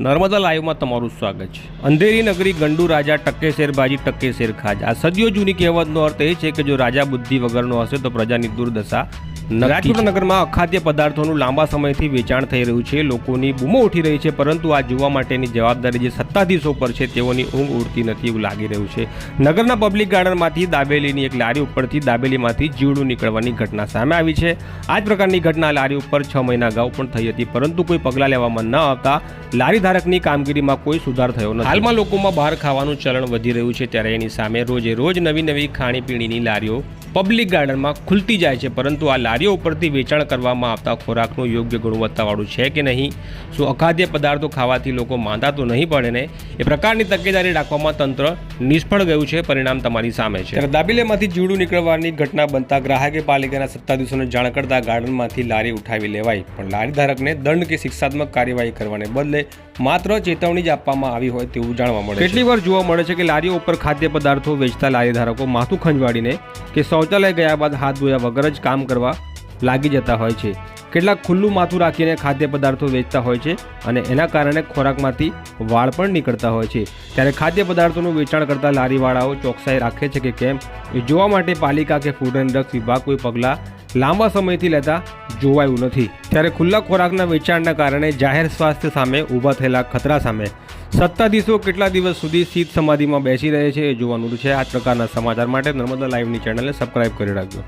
નર્મદા લાઈવમાં તમારું સ્વાગત છે. અંધેરી નગરી ગંડુ રાજા ટકે શેર ટકે શેર ખાજ. આ સદીઓ જૂની કહેવતનો અર્થ એ છે કે જો રાજા બુદ્ધિ વગરનો હશે તો પ્રજાની દુર્દશા નગરમાં અખાદ્ય પદાર્થોનું લાંબા સમયથી વેચાણ થઈ રહ્યું છે. લોકોની બૂમો ઉઠી રહી છે પરંતુ આ જોવા માટેની જવાબદારી જે સત્તાધીશો પર છે તેઓની ઊંઘ ઉડતી નથી એવું લાગી રહ્યું છે. નગરના પબ્લિક ગાર્ડનમાંથી દાબેલીની એક લારી ઉપરથી દાબેલીમાંથી જીવડું નીકળવાની ઘટના સામે આવી છે. આ જ પ્રકારની ઘટના લારી ઉપર છ મહિના અગાઉ પણ થઈ હતી પરંતુ કોઈ પગલાં લેવામાં ન આવતા લારી ધારકની કામગીરીમાં કોઈ સુધાર થયો નથી. હાલમાં લોકોમાં બહાર ખાવાનું ચલણ વધી રહ્યું છે ત્યારે એની સામે રોજે રોજ નવી નવી ખાણીપીણીની લારીઓ પબ્લિક ગાર્ડનમાં ખુલતી જાય છે પરંતુ આ લારીઓ ઉપરથી વેચાણ કરવામાં આવતા ખોરાકનું યોગ્ય ગુણવત્તાવાળું છે કે નહીં? શું અખાદ્ય પદાર્થો ખાવાથી લોકો માંદા તો નહીં પડે ને? એ પ્રકારની તકેદારી રાખવામાં તંત્ર નિષ્ફળ ગયું છે પરિણામ તમારી સામે છે. ત્યારે દાબેલીમાંથી જીવડું નીકળવાની ઘટના બનતા ગ્રાહકે પાલિકાના સત્તાધીશોને જાણ કરતા ગાર્ડનમાંથી લારી ઉઠાવી લેવાઈ પણ લારી ધારકને દંડ કે શિક્ષાત્મક કાર્યવાહી કરવાને બદલે માત્ર ચેતવણી જ આપવામાં આવી હોય તેવું જાણવા મળે કેટલી વાર જોવા મળે છે કે લારીઓ ઉપર ખાદ્ય પદાર્થો વેચતા લારી ધારકો માથું ખંજવાડીને કે શૌચાલય ગયા બાદ હાથ ધોયા વગર જ કામ કરવા લાગી જતા હોય છે. કેટલાક ખુલ્લું માથું રાખીને ખાદ્ય પદાર્થો વેચતા હોય છે અને એના કારણે ખોરાકમાંથી વાળ પણ નીકળતા હોય છે. ત્યારે ખાદ્ય પદાર્થોનું વેચાણ કરતા લારીવાળાઓ ચોકસાઈ રાખે છે કે કેમ? એ જોવા માટે પાલિકા કે ફૂડ એન્ડ ડ્રગ્સ વિભાગ કોઈ પગલાં લાંબા સમયથી લેતા જોવાયું નથી. ત્યારે ખુલ્લા ખોરાકના વેચાણના કારણે જાહેર સ્વાસ્થ્ય સામે ઊભા થયેલા ખતરા સામે સત્તાધીશો કેટલા દિવસ સુધી શીત સમાધિમાં બેસી રહે છે એ જોવાનું છે આ પ્રકારના સમાચાર માટે નર્મદા લાઈવની ચેનલને સબસ્ક્રાઇબ કરી રાખજો.